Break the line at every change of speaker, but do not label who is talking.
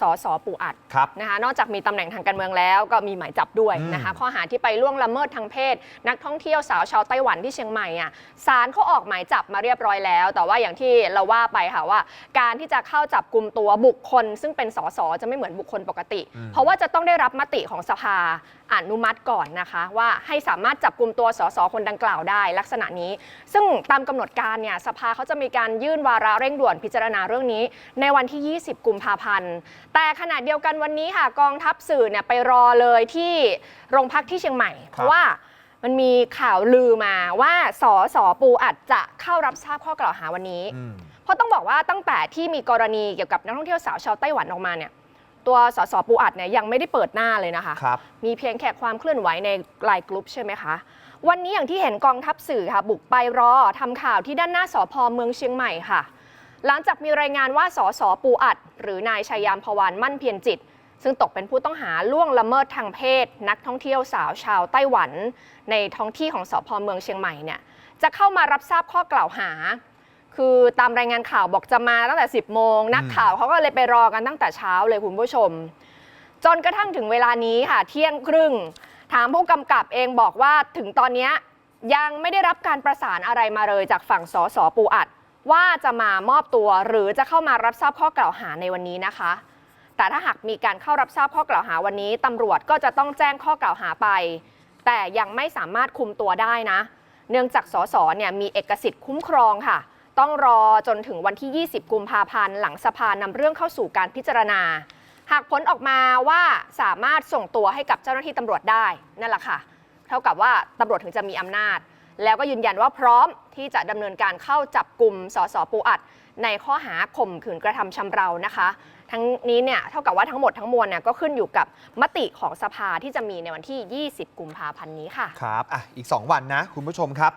สสปูอัด
ครับ
นะคะนอกจากมีตำแหน่งทางการเมืองแล้วก็มีหมายจับด้วย
อืม
นะคะข้อหาที่ไปล่วงละเมิดทางเพศ นักท่องเที่ยวสาวชาวไต้หวันที่เชียงใหม่อะศาลเขาออกหมายจับมาเรียบร้อยแล้ว แต่ว่าอย่างที่เราว่าไปค่ะว่า การที่จะเข้าจับกลุ่มตัวบุคคล ซึ่งเป็นสสจะไม่เหมือนบุคคลปกติ เพราะว่าจะต้องได้รับมติของสภาอนุมัติก่อนนะคะ ว่าให้สามารถจับกลุ่มตัวสสคนดังกล่าวได้ลักษณะนี้ ซึ่งตามกำหนดการเนี่ยสภาเขาจะมีการยื่นวาระเร่งด่วนพิจารณาเรื่องนี้ ในวันที่ 20 กุมภาพันธ์แต่ขณะเดียวกันวันนี้ค่ะ กองทัพสื่อเนี่ยไปรอเลยที่โรงพักที่เชียงใหม่ เพราะว่ามันมีข่าวลือมาว่าสอสอปูอัดจะเข้ารับทราบข้อกล่าวหาวันนี้
อืม
เพราะต้องบอกว่าตั้งแต่ที่มีกรณีเกี่ยวกับนักท่องเที่ยวสาวชาวไต้หวันออกมาเนี่ย ตัวสสปูอัดเนี่ยยังไม่ได้เปิดหน้าเลยนะคะ
ครับ
มีเพียงแค่ความเคลื่อนไหวในไลน์กลุ่มใช่ไหมคะ วันนี้อย่างที่เห็นกองทัพสื่อค่ะ บุกไปรอทำข่าวที่ด้านหน้าสพเมืองเชียงใหม่ค่ะ หลังจากมีรายงานว่าสสปูอัด หรือนายชัยยามพวานมั่นเพียรจิต ซึ่งตกเป็นผู้ต้องหาล่วงละเมิดทางเพศ นักท่องเที่ยวสาวชาวไต้หวัน ในท้องที่ของสพเมืองเชียงใหม่เนี่ยจะเข้ามารับทราบข้อกล่าวหา คือตามรายงานข่าวบอกจะมาตั้งแต่ 10 โมง นักข่าวเขาก็เลยไปรอกันตั้งแต่เช้าเลยคุณผู้ชม จนกระทั่งถึงเวลานี้ค่ะ เที่ยงครึ่ง ถามผู้กำกับเองบอกว่าถึงตอนเนี้ยยังไม่ได้รับการประสานอะไรมาเลยจากฝั่งสสปูอัด ว่าจะมามอบตัวหรือจะเข้ามารับทราบข้อกล่าวหาในวันนี้นะคะ แต่ถ้าหากมีการเข้ารับทราบข้อกล่าวหาวันนี้ตำรวจก็จะต้องแจ้งข้อกล่าวหาไป แต่ยังไม่สามารถคุมตัวได้นะ เนื่องจากสสเนี่ยมีเอกสิทธิ์คุ้มครองค่ะ ต้องรอจนถึงวันที่ 20 กุมภาพันธ์หลังสภานำเรื่องเข้าสู่การพิจารณา หากผลออกมาว่าสามารถส่งตัวให้กับเจ้าหน้าที่ตำรวจได้นั่นแหละค่ะ เท่ากับว่าตำรวจถึงจะมีอำนาจ แล้วก็ยืนยันว่าพร้อมที่จะดำเนินการเข้าจับกลุ่มสสปูอัด ในข้อหาข่มขืนกระทำชำเรานะคะ ทั้งนี้เนี่ยเท่ากับว่าทั้งหมดทั้งมวลเนี่ยก็ขึ้นอยู่กับมติของสภาที่จะมีในวันที่ 20 กุมภาพันธ์นี้ค่ะ
ครับอะอีก 2 วันนะ คุณผู้ชมครับ